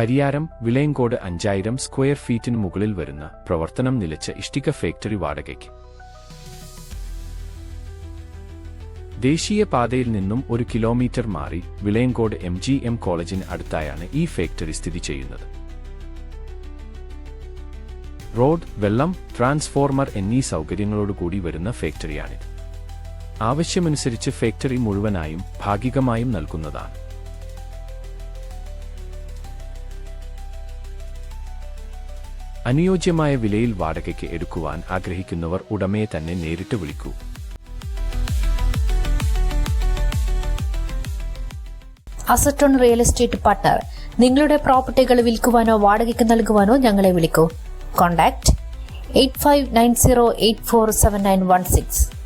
Pariyaram Vilayancode അഞ്ചായിരം square ഫീറ്റിന് മുകളിൽ വരുന്ന പ്രവർത്തനം നിലച്ച ഇഷ്ടിക ഫാക്ടറി വാടകയ്ക്ക്. ദേശീയപാതയിൽ നിന്നും ഒരു കിലോമീറ്റർ മാറി വിളയങ്കോട് എം ജി എം കോളേജിന് അടുത്തായാണ് ഈ ഫാക്ടറി സ്ഥിതി ചെയ്യുന്നത്. റോഡ് വെള്ളം ട്രാൻസ്ഫോർമർ എന്നീ സൗകര്യങ്ങളോടുകൂടി വരുന്ന ഫാക്ടറിയാണിത്. ആവശ്യമനുസരിച്ച് ഫാക്ടറി മുഴുവനായും ഭാഗികമായും നൽകുന്നതാണ്. അനുയോജ്യമായ വിലയിൽ വാടകയ്ക്ക് എടുക്കുവാൻ ആഗ്രഹിക്കുന്നവർ ഉടമയെ തന്നെ നേരിട്ട് വിളിക്കൂ. അസറ്റോൺ റിയൽ എസ്റ്റേറ്റ് പാർട്ണർ നിങ്ങളുടെ പ്രോപ്പർട്ടികൾ വിൽക്കുവാനോ വാടകയ്ക്ക് നൽകുവാനോ ഞങ്ങളെ വിളിക്കൂ. Contact eight five nine zero eight four seven nine one six.